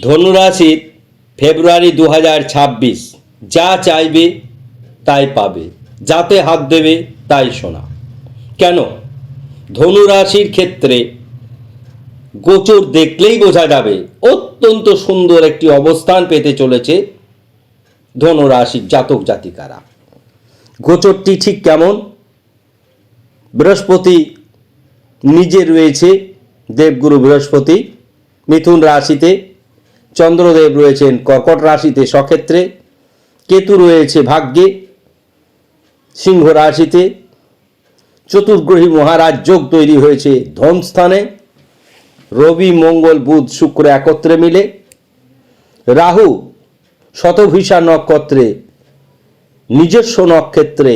ধনুরাশির ফেব্রুয়ারি দু যা চাইবে তাই পাবে। যাতে হাত দেবে তাই শোনা কেন? ধনুরাশির ক্ষেত্রে গোচর দেখলেই বোঝা যাবে, অত্যন্ত সুন্দর একটি অবস্থান পেতে চলেছে ধনুরাশির জাতক জাতিকারা। গোচরটি ঠিক কেমন? বৃহস্পতি নিজে রয়েছে, দেবগুরু বৃহস্পতি, মিথুন রাশিতে চন্দ্রদেব রয়েছেন কর্কট রাশিতে সক্ষেত্রে, কেতু রয়েছে ভাগ্যে, সিংহ রাশিতে, চতুর্গ্রহী মহারাজ যোগ তৈরি হয়েছে ধনস্থানে রবি, মঙ্গল, বুধ, শুক্র একত্রে মিলে, রাহু শতভিষা নক্ষত্রে, নিজস্ব নক্ষত্রে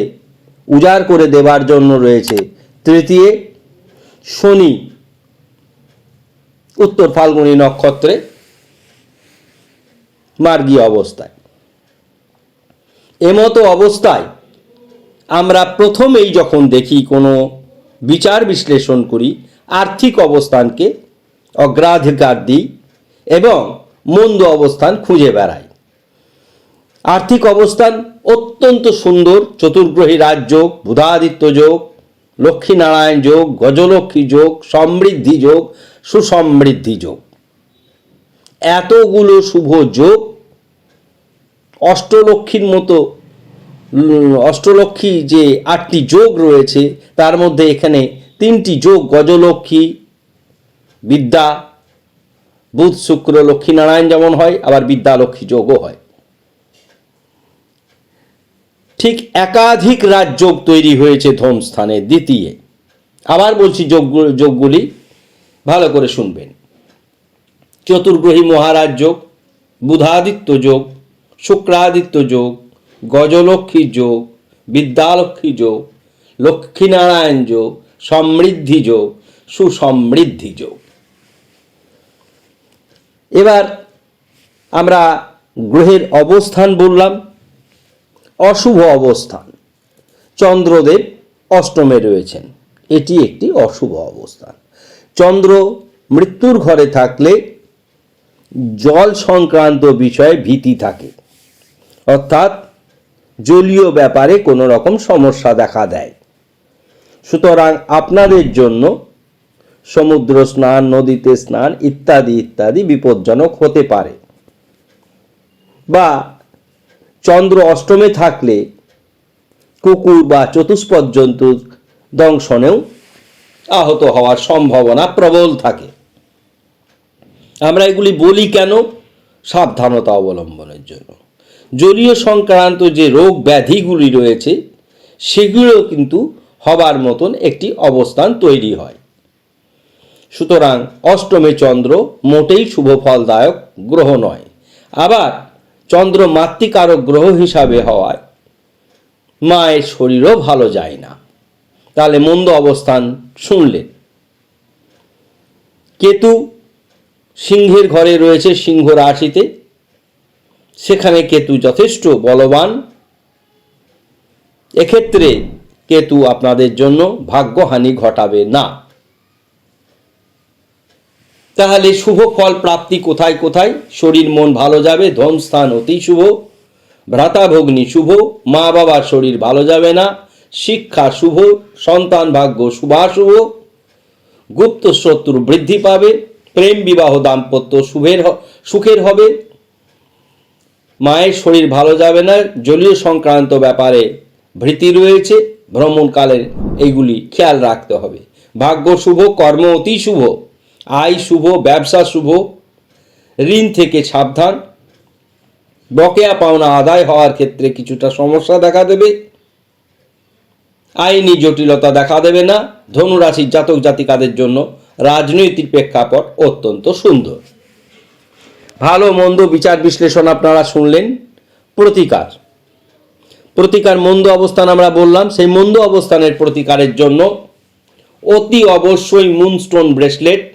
উজাড় করে দেবার জন্য রয়েছে। তৃতীয় শনি, উত্তর ফাল্গুনী নক্ষত্রে মার্গী অবস্থায়। এমতো অবস্থায় আমরা প্রথমেই যখন দেখি কোনো বিচার বিশ্লেষণ করি, আর্থিক অবস্থানকে অগ্রাধিকার দিই এবং মন্দ অবস্থান খুঁজে বেড়াই। আর্থিক অবস্থান অত্যন্ত সুন্দর, চতুর্গ্রহী রাজযোগ বুধাদিত্য যোগ, লক্ষ্মীনারায়ণ যোগ, গজলক্ষ্মী যোগ, সমৃদ্ধি যোগ, সুসমৃদ্ধি যোগ। এতগুলো শুভ যোগ অষ্টলক্ষ্মীর মতো উম, অষ্টলক্ষ্মী যে আটটি যোগ রয়েছে তার মধ্যে এখানে তিনটি যোগ গজলক্ষ্মী বিদ্যা বুধ শুক্র লক্ষ্মীনারায়ণ যেমন হয় আবার বিদ্যা লক্ষ্মী যোগও হয়। ঠিক একাধিক রাজযোগ তৈরি হয়েছে ধনস্থানে দ্বিতীয়। আবার বলছি যোগ যোগগুলি ভালো করে শুনবেন। চতুর্গ্রহী মহারাজ যোগ বুধাদিত্য যোগ শুক্রাদিত্য যোগ, গজলক্ষ্মী যোগ, বিদ্যালক্ষ্মী যোগ, লক্ষ্মীনারায়ণ যোগ, সমৃদ্ধি যোগ, সুসমৃদ্ধি যোগ। এবার আমরা গ্রহের অবস্থান বললাম, অশুভ অবস্থান। চন্দ্রদেব অষ্টমে রয়েছেন, এটি একটি অশুভ অবস্থান। চন্দ্র মৃত্যুর ঘরে থাকলে জল সংক্রান্ত বিষয়ে ভীতি থাকে। অর্থাৎ জলীয় ব্যাপারে কোনো রকম সমস্যা দেখা দেয়। সুতরাং আপনাদের জন্য সমুদ্র স্নান, নদীতে স্নান ইত্যাদি ইত্যাদি বিপজ্জনক হতে পারে। বা চন্দ্র অষ্টমে থাকলে কুকুর বা চতুষ্পদ জন্তুর দংশনেও আহত হওয়ার সম্ভাবনা প্রবল থাকে। আমরা এগুলি বলি কেন? সাবধানতা অবলম্বনের জন্য। জলীয় সংক্রান্ত যে রোগ ব্যাধিগুলি রয়েছে সেগুলো কিন্তু হবার মতন একটি অবস্থান তৈরি হয়। সুতরাং অষ্টমে চন্দ্র মোটেই শুভ ফলদায়ক গ্রহ নয়। আবার চন্দ্র মাতৃকারক গ্রহ হিসাবে হওয়ায় মায়ের শরীরও ভালো যায় না। তাহলে মন্দ অবস্থান শুনলেন। কেতু সিংহের ঘরে রয়েছে সিংহ রাশিতে। সেখানে কেতু যথেষ্ট বলবান। এক্ষেত্রে কেতু আপনাদের জন্য ভাগ্যহানি ঘটাবে না। তাহলে শুভ ফল প্রাপ্তি কোথায় কোথায়? শরীর মন ভালো যাবে ধন স্থান অতি শুভ। ভ্রাতা ভ্রাতাভগ্নি শুভ, মা বাবার শরীর ভালো যাবে না। শিক্ষা শুভ, সন্তান ভাগ্য শুভাশুভ। গুপ্ত শত্রু বৃদ্ধি পাবে, প্রেম বিবাহ দাম্পত্য শুভের সুখের হবে। মায়ের শরীর ভালো যাবে না, জলীয় সংক্রান্ত ব্যাপারে ভীতি রয়েছে, ভ্রমণকালের এইগুলি খেয়াল রাখতে হবে। ভাগ্য শুভ, কর্ম অতি শুভ, আয় শুভ, ব্যবসা শুভ, ঋণ থেকে সাবধান। বকেয়া পাওনা আদায় হওয়ার ক্ষেত্রে কিছুটা সমস্যা দেখা দেবে। আইনি জটিলতা দেখা দেবে না। ধনুরাশির জাতক জাতিকাদের জন্য রাজনৈতিক প্রেক্ষাপট অত্যন্ত সুন্দর। ভালো, মন্দ বিচার বিশ্লেষণ আপনারা শুনলেন। প্রতিকার। প্রতিকার, মন্দ অবস্থান আমরা বললাম। সেই মন্দ অবস্থানের প্রতিকারের জন্য অতি অবশ্যই মুনস্টোন ব্রেসলেট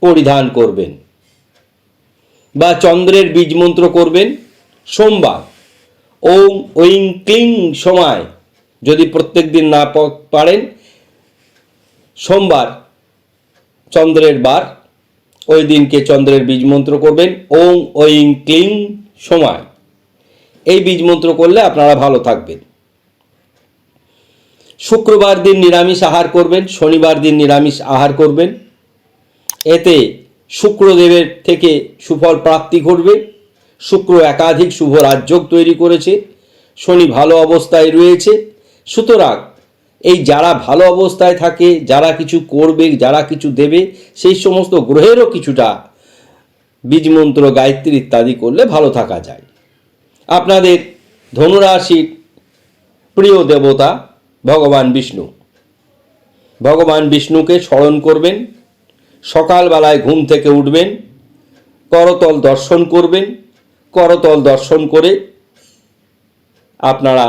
পরিধান করবেন বা চন্দ্রের বীজ মন্ত্র করবেন। সোমবার, ওম ওইং ক্লিং সময়, যদি প্রত্যেক দিন না পারেন। সোমবার, চন্দ্রের বার ওই দিনকে চন্দ্রের বীজ মন্ত্র করবেন। ওং ঐং ক্লিং সময়। এই বীজ মন্ত্র করলে আপনারা ভালো থাকবেন। শুক্রবার দিন নিরামিষ আহার করবেন, শনিবার দিন নিরামিষ আহার করবেন। এতে শুক্রদেবের থেকে সুফল প্রাপ্তি ঘটবে। শুক্র একাধিক শুভ রাজযোগ তৈরি করেছে। শনি ভালো অবস্থায় রয়েছে। সুতরাং এই যারা ভালো অবস্থায় থাকে, যারা কিছু করবে, যারা কিছু দেবে, সেই সমস্ত গ্রহেরও কিছুটা বীজমন্ত্র, গায়ত্রী ইত্যাদি করলে ভালো থাকা যায়। আপনাদের ধনুরাশির প্রিয় দেবতা ভগবান বিষ্ণু। ভগবান বিষ্ণুকে স্মরণ করবেন, সকালবেলায় ঘুম থেকে উঠবেন, করতল দর্শন করবেন, করতল দর্শন করে আপনারা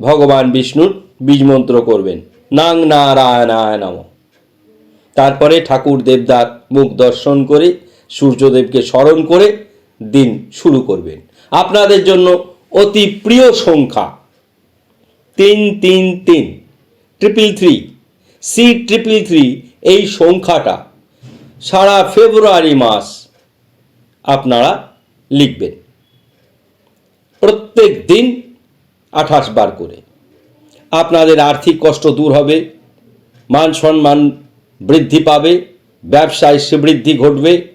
ভগবান বিষ্ণুর বীজমন্ত্র করবেন। নাং নারায়ণায় তারপরে ঠাকুর দেবদার মুখ দর্শন করে সূর্যদেবকে স্মরণ করে দিন শুরু করবেন। আপনাদের জন্য অতি প্রিয় সংখ্যা তিন তিন তিন। Triple three see triple three এই সংখ্যাটা সারা ফেব্রুয়ারি মাস আপনারা লিখবেন। প্রত্যেক দিন আঠাশ বার করে। আপনাদের আর্থিক কষ্ট দূর হবে, মান সম্মান বৃদ্ধি পাবে, ব্যবসায় শ্রীবৃদ্ধি ঘটবে,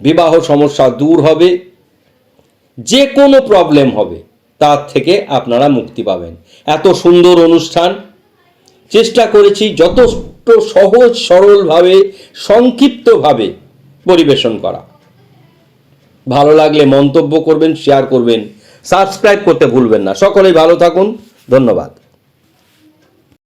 বিবাহ সমস্যা দূর হবে, যে কোনো প্রবলেম হবে, তার থেকে আপনারা মুক্তি পাবেন। এত সুন্দর অনুষ্ঠান, চেষ্টা করেছি যথেষ্ট সহজ, সরলভাবে, সংক্ষিপ্তভাবে পরিবেশন করা। ভালো লাগলে মন্তব্য করবেন শেয়ার করবেন সাবস্ক্রাইব করতে ভুলবেন না। সকলেই ভালো থাকুন, ধন্যবাদ।